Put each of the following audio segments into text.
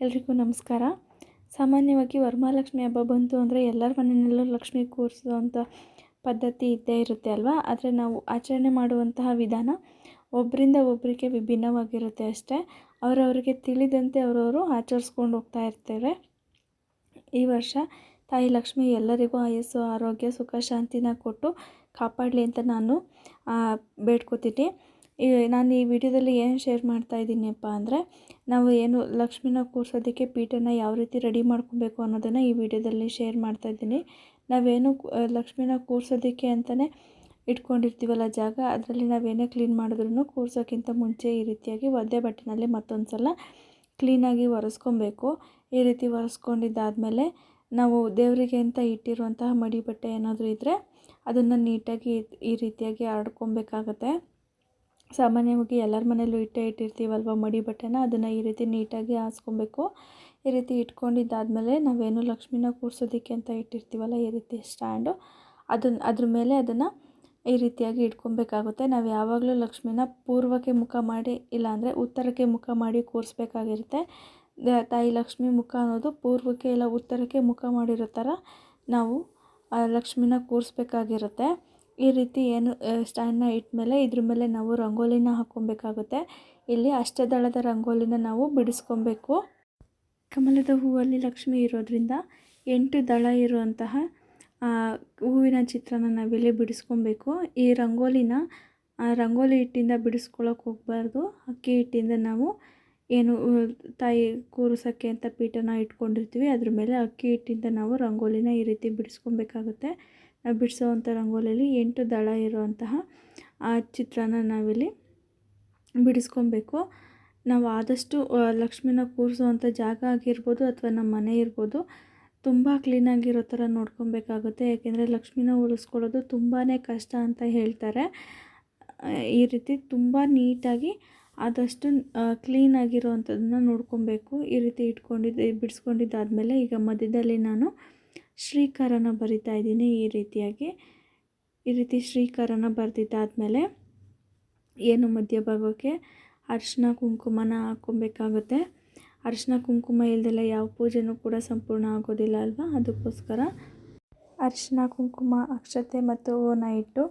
ಎಲ್ರಿಗೂ ನಮಸ್ಕಾರ. ಸಾಮಾನ್ಯವಾಗಿ ವರಮಹಾಲಕ್ಷ್ಮಿ ಹಬ್ಬ ಬಂತು ಅಂದರೆ ಎಲ್ಲರ ಮನೆಯಲ್ಲೂ ಲಕ್ಷ್ಮಿ ಕೂರಿಸುವಂಥ ಪದ್ಧತಿ ಇದ್ದೇ ಇರುತ್ತೆ ಅಲ್ವಾ? ಆದರೆ ನಾವು ಆಚರಣೆ ಮಾಡುವಂತಹ ವಿಧಾನ ಒಬ್ಬರಿಂದ ಒಬ್ಬರಿಗೆ ವಿಭಿನ್ನವಾಗಿರುತ್ತೆ ಅಷ್ಟೇ. ಅವರವರಿಗೆ ತಿಳಿದಂತೆ ಅವರವರು ಆಚರಿಸ್ಕೊಂಡು ಹೋಗ್ತಾ ಇರ್ತೇವೆ. ಈ ವರ್ಷ ತಾಯಿ ಲಕ್ಷ್ಮಿ ಎಲ್ಲರಿಗೂ ಆಯಸ್ಸು, ಆರೋಗ್ಯ, ಸುಖ, ಶಾಂತಿನ ಕೊಟ್ಟು ಕಾಪಾಡಲಿ ಅಂತ ನಾನು ಬೇಡ್ಕೋತೀನಿ. ಈ ನಾನು ಈ ವಿಡಿಯೋದಲ್ಲಿ ಏನು ಶೇರ್ ಮಾಡ್ತಾ ಇದ್ದೀನಿಪ್ಪ ಅಂದರೆ, ನಾವು ಏನು ಲಕ್ಷ್ಮಿನ ಕೂರಿಸೋದಕ್ಕೆ ಪೀಠನ ಯಾವ ರೀತಿ ರೆಡಿ ಮಾಡ್ಕೊಬೇಕು ಅನ್ನೋದನ್ನು ಈ ವಿಡಿಯೋದಲ್ಲಿ ಶೇರ್ ಮಾಡ್ತಾ ಇದ್ದೀನಿ. ನಾವೇನು ಲಕ್ಷ್ಮಿನ ಕೂರಿಸೋದಕ್ಕೆ ಅಂತಲೇ ಇಟ್ಕೊಂಡಿರ್ತೀವಲ್ಲ ಜಾಗ, ಅದರಲ್ಲಿ ನಾವೇನೇ ಕ್ಲೀನ್ ಮಾಡಿದ್ರೂ ಕೂರ್ಸೋಕ್ಕಿಂತ ಮುಂಚೆ ಈ ರೀತಿಯಾಗಿ ಒದ್ದೆ ಬಟ್ಟೆನಲ್ಲಿ ಮತ್ತೊಂದು ಸಲ ಕ್ಲೀನಾಗಿ ಒರೆಸ್ಕೊಬೇಕು. ಈ ರೀತಿ ಒರೆಸ್ಕೊಂಡಿದ್ದಾದಮೇಲೆ ನಾವು ದೇವರಿಗೆ ಅಂತ ಇಟ್ಟಿರುವಂತಹ ಮಡಿ ಬಟ್ಟೆ ಏನಾದರೂ ಇದ್ದರೆ ಅದನ್ನು ನೀಟಾಗಿ ಈ ರೀತಿಯಾಗಿ ಆಡ್ಕೊಬೇಕಾಗತ್ತೆ. ಸಾಮಾನ್ಯವಾಗಿ ಎಲ್ಲರ ಮನೇಲೂ ಇಟ್ಟೇ ಇಟ್ಟಿರ್ತೀವಲ್ವ ಮಡಿ ಬಟ್ಟೆನ? ಅದನ್ನು ಈ ರೀತಿ ನೀಟಾಗಿ ಹಾಸ್ಕೊಬೇಕು. ಈ ರೀತಿ ಇಟ್ಕೊಂಡಿದ್ದಾದಮೇಲೆ ನಾವೇನು ಲಕ್ಷ್ಮಿನ ಕೂರಿಸೋದಕ್ಕೆ ಅಂತ ಇಟ್ಟಿರ್ತೀವಲ್ಲ, ಈ ರೀತಿ ಸ್ಟ್ಯಾಂಡು. ಅದನ್ನು ಅದ್ರ ಮೇಲೆ ಅದನ್ನು ಈ ರೀತಿಯಾಗಿ ಇಟ್ಕೊಬೇಕಾಗುತ್ತೆ. ನಾವು ಯಾವಾಗಲೂ ಲಕ್ಷ್ಮಿನ ಪೂರ್ವಕ್ಕೆ ಮುಖ ಮಾಡಿ, ಇಲ್ಲಾಂದರೆ ಉತ್ತರಕ್ಕೆ ಮುಖ ಮಾಡಿ ಕೂರಿಸ್ಬೇಕಾಗಿರುತ್ತೆ. ತಾಯಿ ಲಕ್ಷ್ಮಿ ಮುಖ ಅನ್ನೋದು ಪೂರ್ವಕ್ಕೆ ಇಲ್ಲ ಉತ್ತರಕ್ಕೆ ಮುಖ ಮಾಡಿರೋ ಥರ ನಾವು ಲಕ್ಷ್ಮಿನ ಕೂರಿಸ್ಬೇಕಾಗಿರುತ್ತೆ. ಈ ರೀತಿ ಏನು ಸ್ಟ್ಯಾಂಡನ್ನ ಇಟ್ಟಮೇಲೆ ಇದ್ರ ಮೇಲೆ ನಾವು ರಂಗೋಲಿನ ಹಾಕ್ಕೊಬೇಕಾಗುತ್ತೆ. ಇಲ್ಲಿ ಅಷ್ಟದಳದ ರಂಗೋಲಿನ ನಾವು ಬಿಡಿಸ್ಕೊಬೇಕು. ಕಮಲದ ಹೂವಲ್ಲಿ ಲಕ್ಷ್ಮಿ ಇರೋದ್ರಿಂದ ಎಂಟು ದಳ ಇರುವಂತಹ ಹೂವಿನ ಚಿತ್ರನ ನಾವಿಲ್ಲಿ ಬಿಡಿಸ್ಕೊಬೇಕು. ಈ ರಂಗೋಲಿನ ರಂಗೋಲಿ ಹಿಟ್ಟಿಂದ ಬಿಡಿಸ್ಕೊಳ್ಳೋಕೆ ಹೋಗಬಾರ್ದು. ಅಕ್ಕಿ ಹಿಟ್ಟಿಂದ ನಾವು ಏನು ತಾಯಿ ಕೂರಿಸೋಕ್ಕೆ ಅಂತ ಪೀಠನ ಇಟ್ಕೊಂಡಿರ್ತೀವಿ. ಅದ್ರ ಮೇಲೆ ಅಕ್ಕಿ ಹಿಟ್ಟಿಂದ ನಾವು ರಂಗೋಲಿನ ಈ ರೀತಿ ಬಿಡಿಸ್ಕೊಬೇಕಾಗುತ್ತೆ. ಬಿಡಿಸೋವಂಥ ರಂಗೋಲಿಯಲ್ಲಿ ಎಂಟು ದಳ ಇರುವಂತಹ ಆ ಚಿತ್ರನ ನಾವಿಲ್ಲಿ ಬಿಡಿಸ್ಕೊಬೇಕು. ನಾವು ಆದಷ್ಟು ಲಕ್ಷ್ಮಿನ ಕೂರಿಸುವಂಥ ಜಾಗ ಆಗಿರ್ಬೋದು ಅಥವಾ ನಮ್ಮ ಮನೆ ಇರ್ಬೋದು, ತುಂಬ ಕ್ಲೀನಾಗಿರೋ ಥರ ನೋಡ್ಕೊಬೇಕಾಗುತ್ತೆ. ಯಾಕೆಂದರೆ ಲಕ್ಷ್ಮಿನ ಉಳಿಸ್ಕೊಳ್ಳೋದು ತುಂಬಾ ಕಷ್ಟ ಅಂತ ಹೇಳ್ತಾರೆ. ಈ ರೀತಿ ತುಂಬ ನೀಟಾಗಿ ಆದಷ್ಟು ಕ್ಲೀನಾಗಿರೋವಂಥದ್ದನ್ನ ನೋಡ್ಕೊಬೇಕು. ಈ ರೀತಿ ಇಟ್ಕೊಂಡಿದ್ದು, ಬಿಡಿಸ್ಕೊಂಡಿದ್ದಾದಮೇಲೆ ಈಗ ಮಧ್ಯದಲ್ಲಿ ನಾನು ಶ್ರೀಕಾರನ ಬರಿತಾ ಇದ್ದೀನಿ ಈ ರೀತಿಯಾಗಿ. ಈ ರೀತಿ ಶ್ರೀಕಾರನ ಬರೆದಿದ್ದಾದಮೇಲೆ ಏನು ಮಧ್ಯಭಾಗಕ್ಕೆ ಅರ್ಶಿನ ಕುಂಕುಮನ ಹಾಕ್ಕೊಬೇಕಾಗುತ್ತೆ. ಅರಿಶಿನ ಕುಂಕುಮ ಇಲ್ದೆಲ್ಲ ಯಾವ ಪೂಜೆನೂ ಕೂಡ ಸಂಪೂರ್ಣ ಆಗೋದಿಲ್ಲ ಅಲ್ವಾ? ಅದಕ್ಕೋಸ್ಕರ ಅರಿಶಿನ ಕುಂಕುಮ, ಅಕ್ಷತೆ ಮತ್ತು ಹೂವನ್ನ ಇಟ್ಟು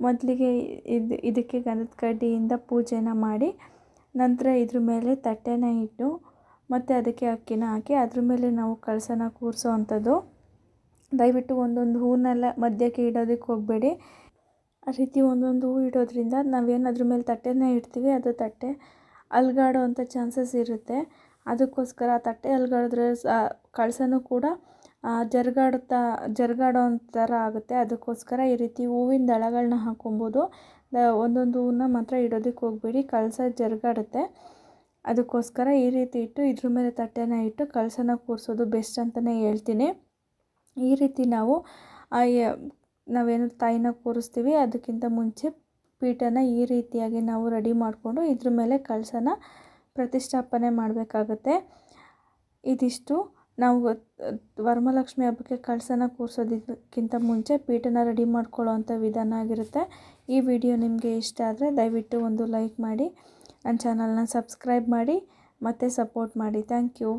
ಮೊದಲಿಗೆ ಇದು ಇದಕ್ಕೆ ಗಂಧದ ಕಡ್ಡಿಯಿಂದ ಪೂಜೆನ ಮಾಡಿ ನಂತರ ಇದ್ರ ಮೇಲೆ ತಟ್ಟೆನ ಇಟ್ಟು ಮತ್ತು ಅದಕ್ಕೆ ಅಕ್ಕಿನ ಹಾಕಿ ಅದ್ರ ಮೇಲೆ ನಾವು ಕಳಸನ ಕೂರಿಸೋ ಅಂಥದ್ದು. ದಯವಿಟ್ಟು ಒಂದೊಂದು ಹೂವನ್ನೆಲ್ಲ ಮಧ್ಯಕ್ಕೆ ಇಡೋದಕ್ಕೆ ಹೋಗಬೇಡಿ. ಆ ರೀತಿ ಒಂದೊಂದು ಹೂ ಇಡೋದ್ರಿಂದ ನಾವೇನು ಅದ್ರ ಮೇಲೆ ತಟ್ಟೆನ ಇಡ್ತೀವಿ, ಅದು ತಟ್ಟೆ ಅಲ್ಗಾಡೋ ಅಂಥ ಚಾನ್ಸಸ್ ಇರುತ್ತೆ. ಅದಕ್ಕೋಸ್ಕರ ಆ ತಟ್ಟೆ ಅಲ್ಗಾಡಿದ್ರೆ ಕಳಸನೂ ಕೂಡ ಜರುಗಾಡುತ್ತಾ ಜರುಗಾಡೋ ಥರ ಆಗುತ್ತೆ. ಅದಕ್ಕೋಸ್ಕರ ಈ ರೀತಿ ಹೂವಿನ ದಳಗಳನ್ನ ಹಾಕೊಬೋದು ಒಂದೊಂದು ಹೂವನ್ನ ಮಾತ್ರ ಇಡೋದಕ್ಕೆ ಹೋಗಬೇಡಿ, ಕಳಸ ಜರುಗಾಡುತ್ತೆ. ಅದಕ್ಕೋಸ್ಕರ ಈ ರೀತಿ ಇಟ್ಟು ಇದ್ರ ಮೇಲೆ ತಟ್ಟೆನ ಇಟ್ಟು ಕಳಸನ ಕೂರಿಸೋದು ಬೆಸ್ಟ್ ಅಂತಲೇ ಹೇಳ್ತೀನಿ. ಈ ರೀತಿ ನಾವು ನಾವೇನು ತಾಯಿನ ಕೂರಿಸ್ತೀವಿ, ಅದಕ್ಕಿಂತ ಮುಂಚೆ ಪೀಠನ ಈ ರೀತಿಯಾಗಿ ನಾವು ರೆಡಿ ಮಾಡಿಕೊಂಡು ಇದ್ರ ಮೇಲೆ ಕಳಸನ ಪ್ರತಿಷ್ಠಾಪನೆ ಮಾಡಬೇಕಾಗತ್ತೆ. ಇದಿಷ್ಟು. ನಾವು ವರಮಹಾಲಕ್ಷ್ಮಿ ಹಬ್ಬಕ್ಕೆ ಕಳಸನ ಕೂರಿಸೋದಕ್ಕಿಂತ ಮುಂಚೆ ಪೀಠನ ರೆಡಿ ಮಾಡ್ಕೊಳ್ಳೋ ವಿಧಾನ ಆಗಿರುತ್ತೆ. ಈ ವಿಡಿಯೋ ನಿಮಗೆ ಇಷ್ಟ ಆದರೆ ದಯವಿಟ್ಟು ಒಂದು ಲೈಕ್ ಮಾಡಿ, ನನ್ನ ಚಾನಲ್ನ ಸಬ್ಸ್ಕ್ರೈಬ್ ಮಾಡಿ, ಮತ್ತು ಸಪೋರ್ಟ್ ಮಾಡಿ. Thank you.